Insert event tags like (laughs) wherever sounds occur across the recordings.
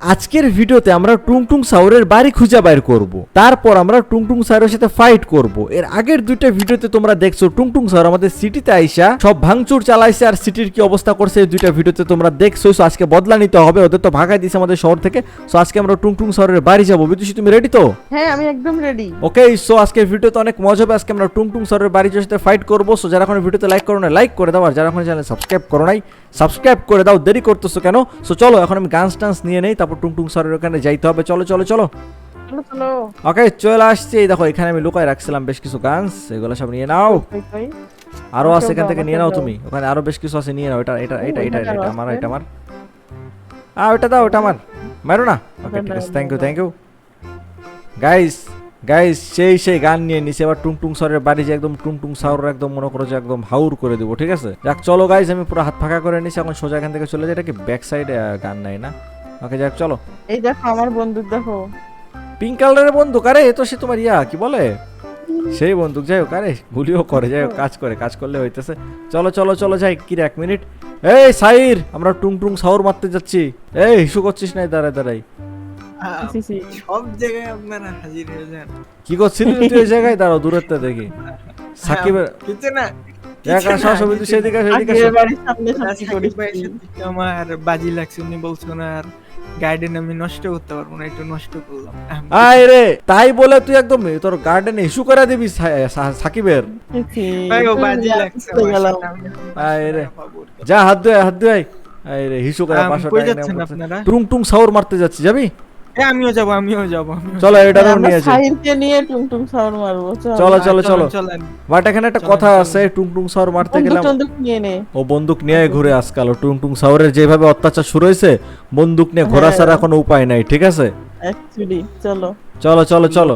আজকের ভিডিওতে আমরা টুংটুং সাউরের বাড়ি খুঁজে বাইর করব। তারপর আমরা টুংটুং সাউরের সাথে ফাইট করব। এর আগের দুইটা ভিডিওতে তোমরা দেখছ টুংটুং সাউর আমাদের সিটিতে আইসা সব ভাঙচুর চালাইছে আর সিটির কি অবস্থা করছে এই দুইটা ভিডিওতে তোমরা দেখছ। সো আজকে বদলা নিতে হবে ওদের তো ভাগাই দিয়েছে আমাদের শহর থেকে। সো আজকে আমরা টুংটুং সাউরের বাড়ি যাব। বিদুষী তুমি রেডি তো? হ্যাঁ আমি একদম রেডি ওকে সো আজকে ভিডিওতে অনেক মজা হবে। আজকে আমরা টুংটুং সরের বাড়ির সাথে ফাইট করব। সো যারা এখন ভিডিওতে লাইক করো না লাইক করে দাও। আর যারা এখন চ্যানেল সাবস্ক্রাইব করো নাই সাবস্ক্রাইব করে দাও। দেরি করতেছো কেন? সো চলো এখন আমি গান টান্স নিয়ে নেই তারপর টুংটুং সরের ওখানে যাইতে হবে। চলো চলো চলো। ওকে চলে আসছি। এই দেখো এখানে আমি লুকায় রাখছিলাম বেশ কিছু গানস এগুলো সব নিয়ে নাও? আরও আছে এখান থেকে নিয়ে নাও তুমি। ওখানে আরও বেশ কিছু আছে নিয়ে নাও। এটা এটা এটা এটা এটা আমার এটা আমার। আ ওটা দাও ওটা আমার। মারো না। ওকে ঠিক আছে। Thank you thank you guys guys সেই সেই গান নিয়ে নিছে। এবার টুংটুং সরের বাড়ি যে একদম টুংটুং সাউর একদম মনে করো যে একদম হাউর করে দেবো ঠিক আছে? যাক চলো গাইস আমি পুরো হাত ফাঁকা করে নিছি। এখন সোজা এখান থেকে চলে যাই। এটা কি ব্যাক সাইডে গান নাই না? ওকে যাক চলো। এই দেখো আমার বন্দুক দেখো। পিঙ্ক কালারের বন্দুক আরে এ তো সে তোমার ইয়া কি বলে? সেই বন্দুক যাই হোক আরে গুলিও করে যাই হোক কাজ করে কাজ করলে হইতেছে। চলো চলো চলো যাই কি রে, এক মিনিট। এই সাইর আমরা টুং টুং সাউর মারতে যাচ্ছি। এই হিসু করছিস নাই দাঁড়ায় দাঁড়াই। সব জায়গায় আপনারা হাজির হয়ে যান। কি করছিস তুই ওই জায়গায়? দাঁড়াও দূরের থেকে দেখি। সাকিবের কিছু না আমার বাজি লাগছে উনি বলছেন আর গার্ডেন আমি নষ্ট করতে পারব না একটু নষ্ট করলাম। আয় রে তাই বলে তুই একদম তোর গার্ডেন ইস্যু করে দিবি সাকিবের। আয় রে। যা হাত ধুয়ে হাত ধুয়ে আয়। রে হিসু করে পাশে টুং টুং সাউর মারতে যাচ্ছি যাবি? আমিও যাব আমিও যাব চলো আমরা নিয়ে যাই। নিয়ে টুংটুং সাউন্ড মারবো চলো। চলো চলো বাট এখানে একটা কথা আছে টুংটুং সাউর মারতে বন্দুক গেলাম। নিয়ে নে। ও বন্দুক নিয়ে ঘুরে আজকাল। টুংটুং সাউরের যেভাবে অত্যাচার শুরু হয়েছে বন্দুক নিয়ে ঘোরা হ্যাঁ। ছাড়া কোনো উপায় নাই ঠিক আছে? অ্যাকচুয়ালি চলো। চলো চলো চলো।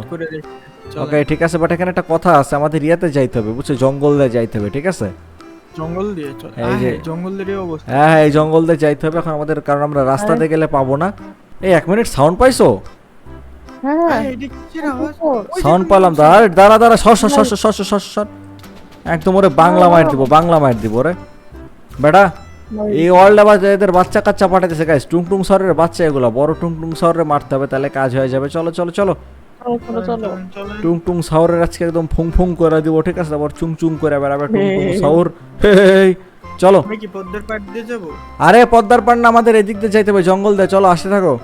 ওকে ঠিক আছে বাট এখানে একটা কথা আছে আমাদের ইয়াতে যাইতে হবে বুঝছ? জঙ্গল দিয়ে যাইতে হবে ঠিক আছে? জঙ্গল দিয়ে এই জঙ্গল দিয়ে অবস্থা। হ্যাঁ হ্যাঁ এই জঙ্গল দিয়ে যাইতে হবে। এখন আমাদের কারণ আমরা রাস্তাতে গেলে পাবো না। এই এক মিনিট সাউন্ড পাইছো? সাউন্ড পালাম দাঁড়া দাঁড়া দাঁড়া সর সর সর সর সর সর একদম ওরে বাংলা মার দিব বাংলা মার দিব রে বেটা এই ওয়ার্ল্ড আবার এদের বাচ্চা কাচ্চা পাঠাতেছে গাইস টুং সরের বাচ্চা এগুলো। বড় টুংটুং সরের মারতে হবে তাহলে কাজ হয়ে যাবে। চলো চলো চলো। টুং। টুংটুং সাউরের আজকে একদম ফুং ফুং করে দিব ঠিক আছে? আবার চুং চুং করে বেড়াবে টুং টুং সাউর হে, হে, হে। চলো। আমি কি পদ্মার পাড় দিয়ে যাব? আরে পদ্মার পান্না আমাদের এদিক দিয়ে যাইতে হবে জঙ্গল দিয়ে। চলো আসতে থাকো।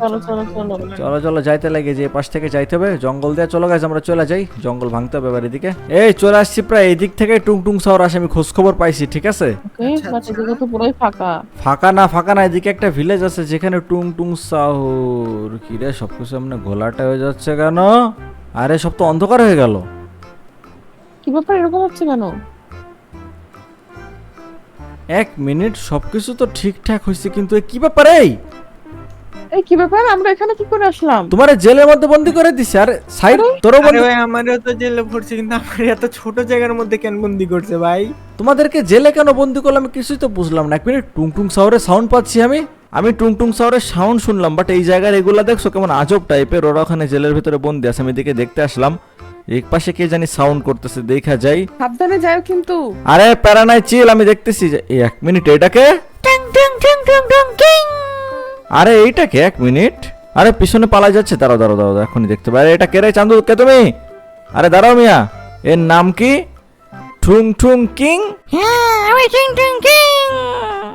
চলো, চলো, চলেন, চলো। চলো। যাইতে লাগে যে পাশ থেকে যাইতে হবে। জঙ্গল দিয়ে চলো গাছ আমরা চলে যাই। জঙ্গল ভাঙতে হবে এবার এদিকে। এই চলে আসছি প্রায় এদিক থেকে টুংটুং শহর আসে আমি খোঁজ খবর পাইছি ঠিক আছে? আচ্ছা, আচ্ছা। ফাঁকা। ফাঁকা না ফাঁকা না এদিকে একটা ভিলেজ আছে যেখানে টুং টুং সাহুর কি রে সবকিছু এমনি ঘোলাটা হয়ে যাচ্ছে কেন? আরে সব তো অন্ধকার হয়ে গেল। কি ব্যাপার এরকম হচ্ছে কেন? এক মিনিট সবকিছু তো ঠিকঠাক হয়েছে কিন্তু এ কি ব্যাপার এই? এই কি ব্যাপার? আমরা এখানে কি করে আসলাম? তোমার জেলের মধ্যে বন্দি করে দিছে। আরে সাইড তোরও আরে বন্দি ভাই আমারও তো জেলে পড়ছে কিন্তু আমার এত ছোট জায়গার মধ্যে কেন বন্দি করছে ভাই? তোমাদেরকে জেলে কেন বন্দি করলাম আমি কিছুই তো বুঝলাম না। এক মিনিট টুং টুং সাউরের সাউন্ড পাচ্ছি আমি। আমি টুং টুং সাউরের সাউন্ড শুনলাম বাট এই জায়গার এগুলা দেখছ কেমন আজব টাইপের ওরা ওখানে জেলের ভিতরে বন্দি আছে আমি দিকে দেখতে আসলাম। এক পাশে কে জানি সাউন্ড করতেছে দেখা যাই। সাবধানে যাও কিন্তু। আরে প্যারা নাই চিল আমি দেখতেছি যে এই এক মিনিট এটাকে আরে এইটাকে এক মিনিট। আরে পিছনে পালা যাচ্ছে। দাঁড়াও দাঁড়াও দাঁড়াও এখনই দেখতে পারে এটা কে রে চান্দু? কে তুমি? আরে দাঁড়াও মিয়া। এর নাম কি? ঠুং ঠুং কিং?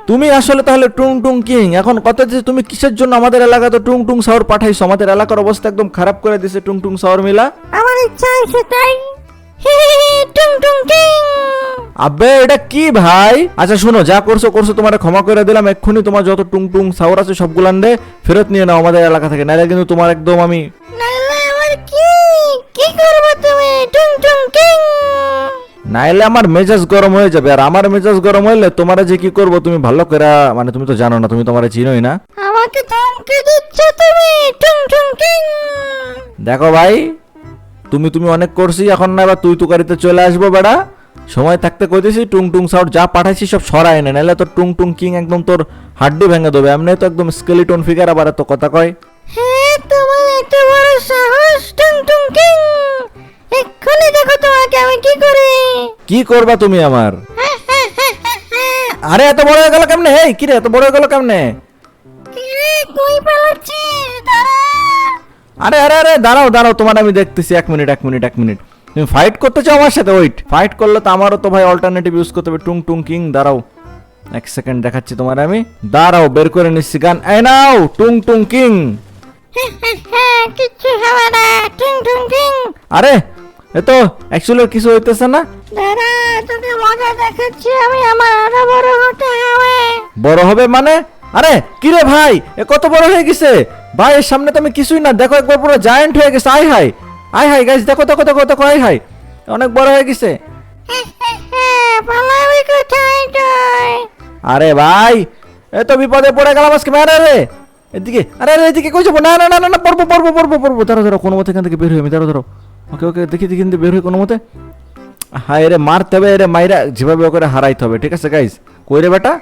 তুমি আসলে তাহলে টুং টুং কিং। এখন কথা যে তুমি কিসের জন্য আমাদের এলাকাতে টুং টুং সাউর পাঠাইছো? আমাদের এলাকার অবস্থা একদম খারাপ করে দিছে টুং টুং সাউর মিলা। আমার ইচ্ছা হয়েছে তাই। টুং টুং কিং আবে এটা কি ভাই? আচ্ছা শুনো যা করছ করছ তোমার ক্ষমা করে দিলাম। এক্ষুনি তোমার যত টুং টুং সাউর আছে সবগুলান দে ফেরত নিয়ে নাও আমাদের এলাকা থেকে। নাহলে কিন্তু তোমার একদম আমি নাইলে আমার কি? কি করবে তুমি? টুং টুং। কিং নাইলে আমার মেজাজ গরম হয়ে যাবে। আর আমার মেজাজ গরম হইলে তোমার যে কি করব তুমি ভালো করে মানে তুমি তো জানো না তুমি তোমার চিনোই না। আমাকে ধমকি দিচ্ছ তুমি? টুং টুং। কিং দেখো ভাই তুমি তুমি অনেক করছি এখন না এবার তুই তুকারিতে চলে আসব বেড়া। সময় থাকতে কইতেছি টুং টুং সাউট যা পাঠাইছি সব সরাই না নাহলে তোর টুং টুং কিং একদম তোর হাড্ডি ভেঙে দেবে এমনি তো একদম স্কেলিটন ফিগার আবার এত কথা কয়। হ্যাঁ তোমার এত বড় সাহস টুং টুং কিং! এক্ষুনি দেখো তোমাকে আমি কি করি। কি করবা তুমি আমার? আরে এত বড় হয়ে গেল কেমনে? হেই কি রে এত বড় হয়ে গেল কেমনে? কিরে তুই পালাচ্ছিস? দাঁড়া। আরে আরে আরে দাঁড়াও দাঁড়াও তোমার আমি দেখতেছি এক মিনিট এক মিনিট এক মিনিট। তুমি ফাইট করতে চাও আমার সাথে? ওয়েট ফাইট করলে তো আমারও তো ভাই অল্টারনেটিভ ইউজ করতে হবে। টুং টুং কিং দাঁড়াও। এক সেকেন্ড দেখাচ্ছি তোমার আমি। দাঁড়াও বের করে নিচ্ছি গান। এই নাও টুং টুং কিং। কিচ্ছু হবে না। টুং টুং কিং। আরে এ তো অ্যাকচুয়ালি কিছু হইতেছে না। দাঁড়া তোকে মজা দেখাচ্ছি আমি। আমার আরও বড় হতে হবে। বড় হবে মানে? আরে, কিরে ভাই? এ কত বড় হয়ে গেছে? ভাই, এর সামনে তো আমি কিছুই না। দেখো, একবার পুরো জায়ান্ট হয়ে গেছে। আই হাই আই হাই গাইস দেখো দেখো দেখো দেখো আই হাই অনেক বড় হয়ে গেছে। আরে ভাই, এ তো বিপদে পড়ে গেলাম আজকে। আরে রে এদিকে, আরে আরে, এদিকে কই যাব? না না না না পড়ব পড়ব পড়ব পড়ব। ধরো ধরো, কোনো মতে এখান থেকে বের হই আমি। ধরো ধরো। ওকে ওকে, দেখি দেখি কিন্তু বের হই কোনো মতে। হায় রে মারতে হবে রে মাইরা, যেভাবে করে হারাইতে হবে, ঠিক আছে গাইস কই রে বেটা?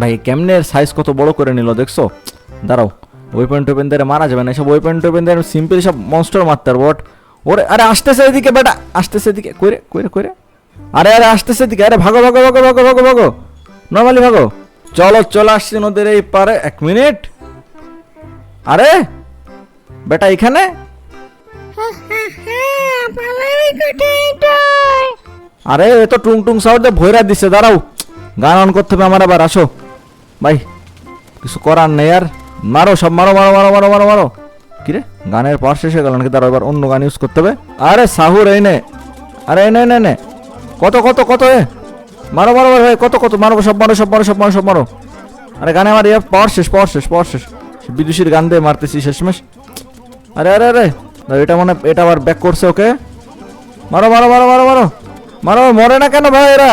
ভাই কেমনে সাইজ কত বড় করে নিল দেখছ? দাঁড়াও ওয়েপন টোপেন দিয়ে মারা যাবে না এসব ওয়েপন টোপেন দিয়ে সিম্পলি সব মনস্টার মারতে পারব but ওরে আরে আসতেছে এদিকে বেটা আসতেছে এদিকে কইরে কইরে কইরে আরে আরে আসতেছে এদিকে আরে ভাগো ভাগো ভাগো ভাগো ভাগো ভাগো নর্মালি ভাগো। চলো চলে আসছি নদীর এই পারে এক মিনিট আরে বেটা এখানে? হ্যাঁ তুই আরে এ তো টুং টুং সাউন্ড ভৈরা দিচ্ছে দাঁড়াও। গান অন করতে হবে আমার আবার, আসো। ভাই, কিছু করার নেই আর। মারো সব, মারো মারো মারো মারো মারো মারো। কিরে গানের পাওয়ার শেষ হয়ে গেল নাকি? তার এবার অন্য গান ইউজ করতে হবে। আরে সাহুর, এই নে। আরে, এই নে নে নে। কত কত কত, এ? মারো মারো মারো কত কত, মারো, সব মারো সব মারো সব মারো সব মারো। আরে গানে আমার ইয়ে পাওয়ার শেষ পাওয়ার শেষ পাওয়ার শেষ। বিদুষীর গান দিয়ে মারতেছি শেষমেশ। আরে আরে আরে। এটা মানে এটা আবার ব্যাক করছে, ওকে। মারো মারো মারো মারো মারো। মারো, মরে না কেন ভাই এরা?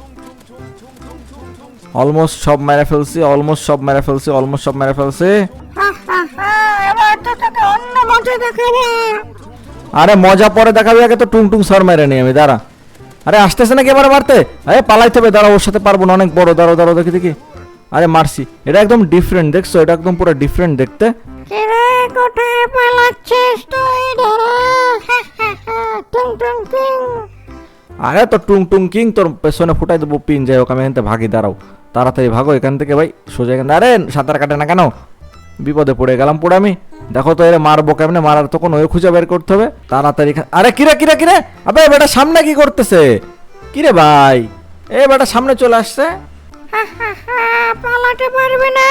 অলমোস্ট সব মেরে ফেলছি অলমোস্ট সব মেরে ফেলছি অলমোস্ট সব মেরে ফেলছি। আরে মজা পরে দেখাবি, আগে তো টুং টুং সর মেরে নি আমি, দাঁড়া। আরে আসতেছে নাকি এবারে মারতে আরে পালাইতে হবে, দাঁড়া, ওর সাথে পারব না, অনেক বড়, দাঁড়াও দাঁড়াও, দেখি দেখি। আরে মারছি, এটা একদম ডিফারেন্ট দেখছ? এটা একদম পুরো ডিফারেন্ট দেখতে। তুই দাঁড়া টুং টুং আরে তো টুং টুং কিং, তোর পেছনে ফুটাই দেবো, পিন, যাই হোক, আমি এখান ভাগি, দাঁড়াও। তাড়াতাড়ি ভাগো এখান থেকে ভাই সোজা এখান আরে সাঁতার কাটে না কেন? বিপদে পড়ে গেলাম পুরো আমি। দেখো তো এর মারবো কেমনে? মারার তো কোনো খুঁজে বের করতে হবে। তাড়াতাড়ি আরে কিরে কিরে কিরে? আবে বেটা সামনে কি করতেছে? কিরে ভাই? এ বেটা সামনে চলে আসছে। (laughs) পালাতে পারবি না।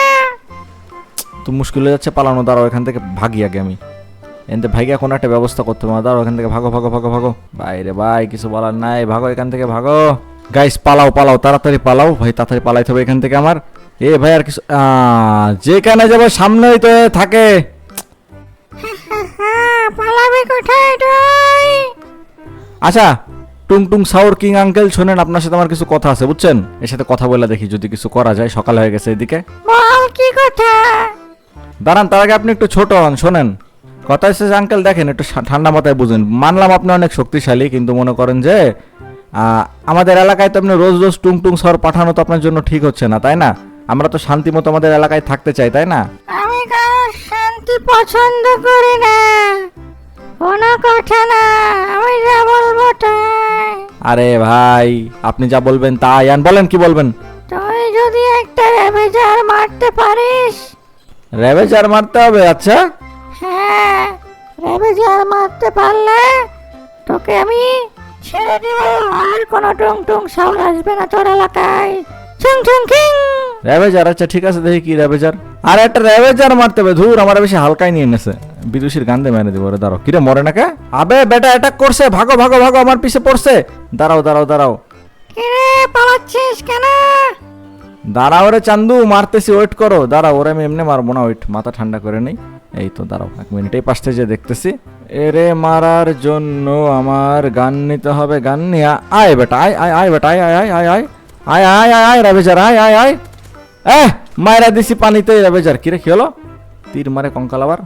তো মুশকিল হয়ে যাচ্ছে পালানো দাঁড়াও এখান থেকে ভাগি আগে আমি। এনতে ভাইকে কোনো একটা ব্যবস্থা করতে হবে। দাঁড়াও এখান থেকে ভাগো ভাগো ভাগো ভাগো। বাইরে ভাই কিছু বলার নাই। ভাগো এখান থেকে ভাগো। গাইস পালাও পালাও তাড়াতাড়ি পালাও। ভাই তাড়াতাড়ি পালাইতে হবে এখান থেকে আমার। এ ভাই আর কিছু যেখানে যাব সামনেই তো থাকে। পালাবি কোথায় তুই? আচ্ছা টুং টুং সাউর কিং আঙ্কেল শোনেন আপনার সাথে আমার কিছু কথা আছে বুঝছেন? এর সাথে কথা বলে দেখি যদি কিছু করা যায়। সকাল হয়ে গেছে এদিকে। বল কি কথা? দাঁড়ান তার আগে আপনি একটু ছোট হন শোনেন। কথা হচ্ছে আঙ্কেল দেখেন একটু ঠান্ডা মাথায় বুঝুন। মানলাম আপনি অনেক শক্তিশালী কিন্তু মনে করেন যে আমাদের এলাকায় তো আপনি রোজ রোজ টুং টুং শহর পাঠানো তো আপনার জন্য ঠিক হচ্ছে না তাই না? আমরা তো শান্তি মতো আমাদের এলাকায় থাকতে চাই তাই না? আমি শান্তি পছন্দ করি না। কোনো কথা না আমি যা বলব তাই। আরে ভাই আপনি যা বলবেন তাই আন বলেন কি বলবেন? তুই যদি একটা রেভেজার মারতে পারিস। রেভেজার মারতে হবে আচ্ছা? হ্যাঁ রেভেজার মারতে পারলে তোকে আমি ছেড়ে দেব আর কোনো টুং টুং সাউন্ড আসবে না তোর এলাকায়। ছুং ছুং কিং রেভেজার আচ্ছা ঠিক আছে দেখি কি রেভেজার আর একটা রেভেজার মারতে হবে ধুর আমার বেশি হালকাই নিয়ে এনেছে। বিদুষীর গান দিয়ে মেরে দিব রে দাঁড়াও কিরে মরে না কে আবে বেটা অ্যাটাক করছে ভাগো ভাগো ভাগো আমার পিছে পড়ছে। দাঁড়াও দাঁড়াও দাঁড়াও। কিরে পালাচ্ছিস কেন? দাঁড়াও রে চান্দু মারতেছি ওয়েট করো। দাঁড়াও ওরে আমি এমনি মারবো না ওয়েট মাথা ঠান্ডা করে নেই। এই তো দাঁড়াও এক মিনিট এই পাশটা যে দেখতেছি এরে মারার জন্য আমার গান নিতে হবে গান নিয়ে আয় বেটা আয় আয় আয় বেটা আয় আয় আয় আয় আয় আয় আয় আয় আয় রাবেজার আয় আয় আয় এহ মায়েরা দিছি পানিতে বেজার কিরে কি হলো তীর মারে কঙ্কাল আবার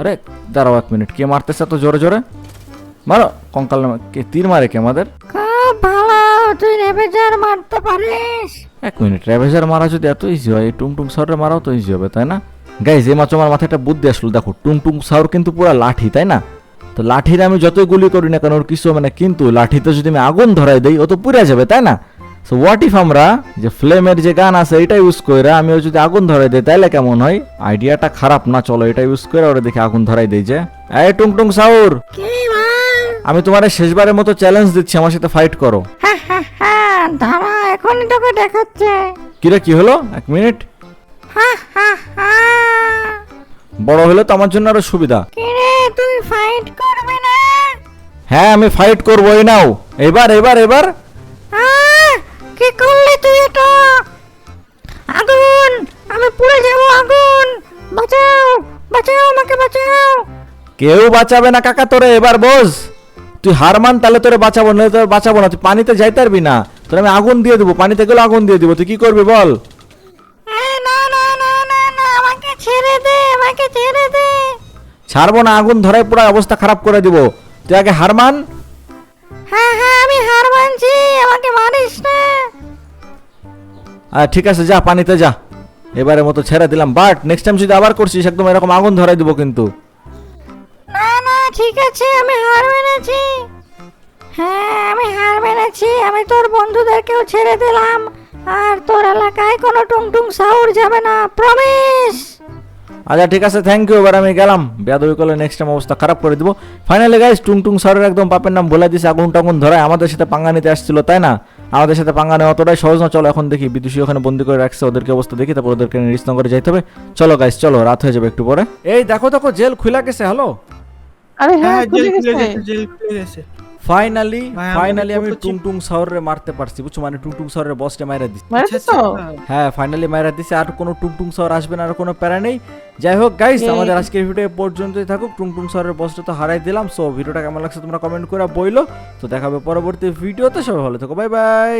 আরে দাঁড়াও এক মিনিট কে মারতেছে তো জোরে জোরে মারো কঙ্কাল কে তীর মারে কে আমাদের তুই রেভেজার মারতে পারিস এক মিনিট র্যাভেজার মারা যদি এত ইজি হয় টুম টুম সাউরের মারাও তো ইজি হবে তাই না গাইজ এই মাত্র আমার মাথায় একটা বুদ্ধি আসলো দেখো টুং টুং সাউর কিন্তু পুরো লাঠি তাই না? তো লাঠির আমি যতই গুলি করি না কেন ওর কিছু মানে কিন্তু লাঠিতে যদি আমি আগুন ধরাই দিই ও তো পুড়ে যাবে তাই না? সো হোয়াট ইফ আমরা যে ফ্লেমের যে গান আছে এটা ইউজ করে আমি যদি আগুন ধরাই দেই তাহলে কেমন হয়? আইডিয়াটা খারাপ না চলো এটা ইউজ করে ওরা দেখে আগুন ধরাই দেই যে। এই টুং টুং সাউর আমি তোমার শেষবারের মতো চ্যালেঞ্জ দিচ্ছি আমার সাথে ফাইট করো। হ্যাঁ হ্যাঁ হ্যাঁ দাঁড়া এখনই তোকে দেখাচ্ছে। কিরে কি হলো? এক মিনিট বড় হলে তো আমার জন্য আরও সুবিধা। তুই ফাইট করবি না? হ্যাঁ আমি ফাইট করব এই নাও। এবার এবার এবার। কি করলি তুই এটা? আগুন! আমি পুড়ে যাব আগুন! বাঁচাও বাঁচাও আমাকে বাঁচাও! কেউ বাঁচাবে না কাকা তোরে এবার বোঝ। তুই হার মান তাহলে তোরে বাঁচাবো না তোর বাঁচাবো না। তুই পানিতে যাইতে পারবি না। তোর আমি আগুন দিয়ে দেবো পানিতে গেলে আগুন দিয়ে দিব। তুই কি করবি বল? ছেড়ে দে আমাকে ছেড়ে দে। ছাড়বো না আগুন ধরাই পুরো অবস্থা খারাপ করে দিব। তুই আগে হার মান। হ্যাঁ হ্যাঁ আমি হার মানছি আমাকে মারিস না। আর ঠিক আছে যা পানিতে যা। এবারে মতো ছেড়ে দিলাম। বাট নেক্সট টাইম যদি আবার করছিস একদম এরকম আগুন ধরাই দিব কিন্তু। না না ঠিক আছে আমি হার মেনেছি। হ্যাঁ আমি হার মেনেছি আমি তোর বন্ধুদেরকেও ছেড়ে দিলাম। আর তোর এলাকায় কোনো টুংটুং সাউর যাবে না প্রমিস আচ্ছা ঠিক আছে থ্যাংক ইউ এবার আমি গেলাম। বেয়াদবি করলে নেক্সট টাইম অবস্থা খারাপ করে দিব। ফাইনালি গাইস টুং টুং স্যারের একদম পাপের নাম বলে দিছে আগুন টাগুন ধরায়। আমাদের সাথে পাঙ্গা নিতে আসছিল তাই না? আমাদের সাথে পাঙ্গা নেওয়া অতটাই সহজ না। চলো এখন দেখি বিদুষী ওখানে বন্দি করে রাখছে ওদেরকে অবস্থা দেখি তারপর ওদেরকে রিসনগরে যাইতে হবে। চলো গাইস চলো রাত হয়ে যাবে একটু পরে। এই দেখো দেখো জেল খুলে গেছে হ্যালো আরে হ্যাঁ হ্যাঁ জেল খুলে গেছে জেল খুলে গেছে। ফাইনালি ফাইনালি আমি টুংটুং সাউরে মারতে পারছি বুঝছ? মানে টুংটুং সাউরের বসটা মাইরা দিচ্ছি। মারা আচ্ছা, দিছো? আচ্ছা। হ্যাঁ ফাইনালি মাইরা দিছি আর কোনো টুংটুং শহর আসবে না আর কোনো প্যারা নেই। যাই হোক গাইস আমাদের আজকের ভিডিও পর্যন্তই থাকুক। টুংটুং শহরের বসটা তো হারাই দিলাম সো ভিডিওটা কেমন লাগছে তোমরা কমেন্ট করে বইলো। তো দেখাবে পরবর্তী ভিডিওতে সবাই ভালো থাকো বাই বাই